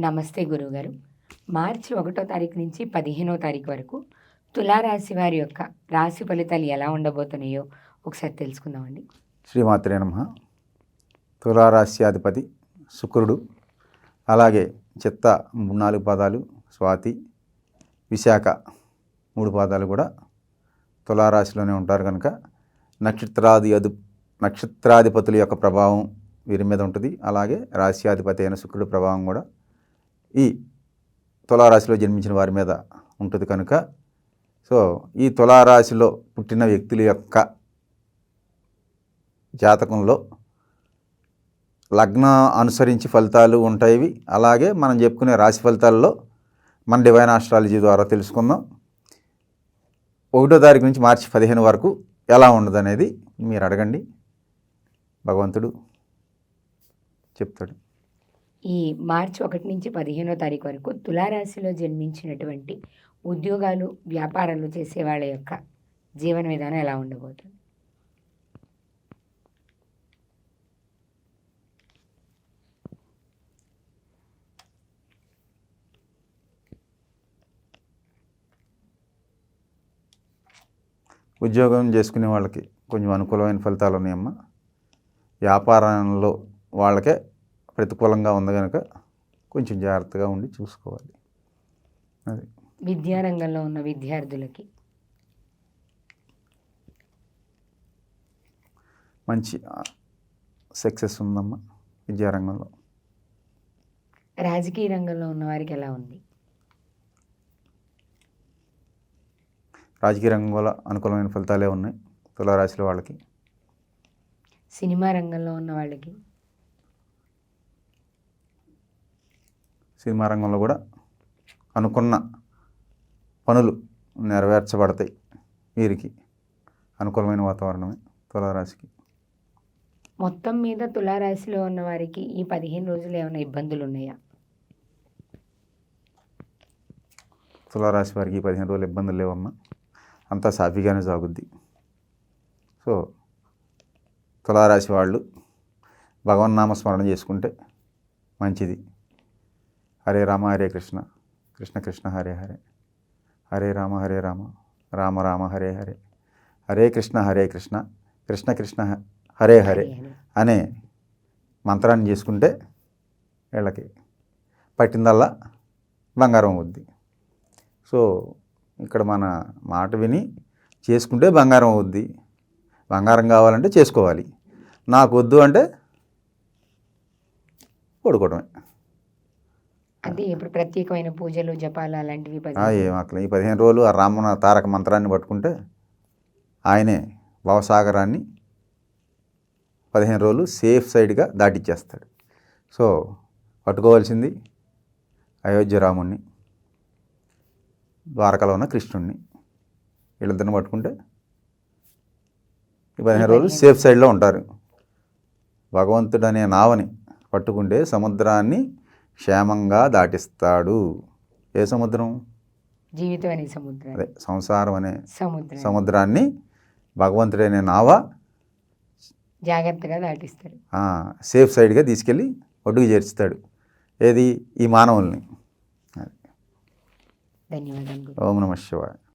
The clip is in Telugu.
నమస్తే గురువుగారు. మార్చి ఒకటో తారీఖు నుంచి పదిహేనో తారీఖు వరకు తులారాశి వారి యొక్క రాశి ఫలితాలు ఎలా ఉండబోతున్నాయో ఒకసారి తెలుసుకుందామండి. శ్రీమాత్రే నమ. తులారాశ్యాధిపతి శుక్రుడు అలాగే చిత్త నాలుగు పాదాలు స్వాతి విశాఖ మూడు పాదాలు కూడా తులారాశిలోనే ఉంటారు కనుక నక్షత్రాది అదు నక్షత్రాధిపతుల యొక్క ప్రభావం వీరి మీద ఉంటుంది. అలాగే రాశ్యాధిపతి అయిన శుక్రుడి ప్రభావం కూడా ఈ తులారాశిలో జన్మించిన వారి మీద ఉంటుంది కనుక. సో ఈ తులారాశిలో పుట్టిన వ్యక్తుల యొక్క జాతకంలో లగ్న అనుసరించి ఫలితాలు ఉంటాయి అలాగే మనం చెప్పుకునే రాశి ఫలితాల్లో మన డివైన్ ఆస్ట్రాలజీ ద్వారా తెలుసుకుందాం. ఒకటో తారీఖు నుంచి మార్చి పదిహేను వరకు ఎలా ఉండదు అనేది మీరు అడగండి. భగవంతుడు చెప్తాడు. ఈ మార్చి ఒకటి నుంచి పదిహేనో తారీఖు వరకు తులారాశిలో జన్మించినటువంటి ఉద్యోగాలు వ్యాపారాలు చేసే వాళ్ళ యొక్క జీవన విధానం ఎలా ఉండబోతుంది? ఉద్యోగం చేసుకునే వాళ్ళకి కొంచెం అనుకూలమైన ఫలితాలు ఉన్నాయమ్మా. వ్యాపారంలో వాళ్ళకే ప్రతికూలంగా ఉంది కనుక కొంచెం జాగ్రత్తగా ఉండి చూసుకోవాలి. అది. విద్యారంగంలో ఉన్న విద్యార్థులకి. మంచి సక్సెస్ ఉందమ్మా విద్యారంగంలో. రాజకీయ రంగంలో ఉన్న వారికి ఎలా ఉంది? రాజకీయ రంగంలో అనుకూలమైన ఫలితాలే ఉన్నాయి తులారాశిలో వాళ్ళకి. సినిమా రంగంలో ఉన్న వాళ్ళకి. సినిమా రంగంలో కూడా అనుకున్న పనులు నెరవేర్చబడతాయి వీరికి అనుకూలమైన వాతావరణమే తులారాశికి. మొత్తం మీద తులారాశిలో ఉన్న వారికి ఈ పదిహేను రోజులు ఏమైనా ఇబ్బందులు ఉన్నాయా? తులారాశి వారికి ఈ పదిహేను రోజులు ఇబ్బందులు లేవమ్మా. అంతా సాఫీగానే సాగుద్ది. సో తులారాశి వాళ్ళు భగవన్నామ స్మరణ చేసుకుంటే మంచిది. హరే రామ హరే కృష్ణ. కృష్ణ కృష్ణ హరే హరే. హరే రామ హరే రామ. రామ రామ హరే హరే. హరే కృష్ణ హరే కృష్ణ. కృష్ణ కృష్ణ హరే హరే. అనే మంత్రాన్ని చేసుకుంటే వీళ్ళకి పట్టిందల్లా బంగారం అవుద్ది. సో ఇక్కడ మన మాట విని చేసుకుంటే బంగారం అవుద్ది. బంగారం కావాలంటే చేసుకోవాలి. నాకు వద్దు అంటే పడుకోవడమే. అంటే ఇప్పుడు ప్రత్యేకమైన పూజలు జపాలు అలాంటివి. ఏం ఈ పదిహేను రోజులు ఆ రామన తారక మంత్రాన్ని పట్టుకుంటే ఆయనే భవసాగరాన్ని పదిహేను రోజులు సేఫ్ సైడ్గా దాటిచ్చేస్తాడు. సో పట్టుకోవాల్సింది అయోధ్య రాముణ్ణి ద్వారకలో ఉన్న కృష్ణుణ్ణి. వీళ్ళిద్దరిని పట్టుకుంటే ఈ పదిహేను రోజులు సేఫ్ సైడ్లో ఉంటారు. భగవంతుడు అనే నావని పట్టుకుంటే సముద్రాన్ని క్షేమంగా దాటిస్తాడు. ఏ సముద్రం? జీవితం అనే సముద్రం. అదే సంసారం అనే సముద్రం. సముద్రాన్ని భగవంతుడైన నావ జాగ్రత్తగా దాటిస్తారు ఆ, సేఫ్ సైడ్గా తీసుకెళ్ళి ఒడ్డుకు చేర్చుతాడు. ఏది? ఈ మానవుల్ని. ధన్యవాదాలు ఓం నమ శివాయ.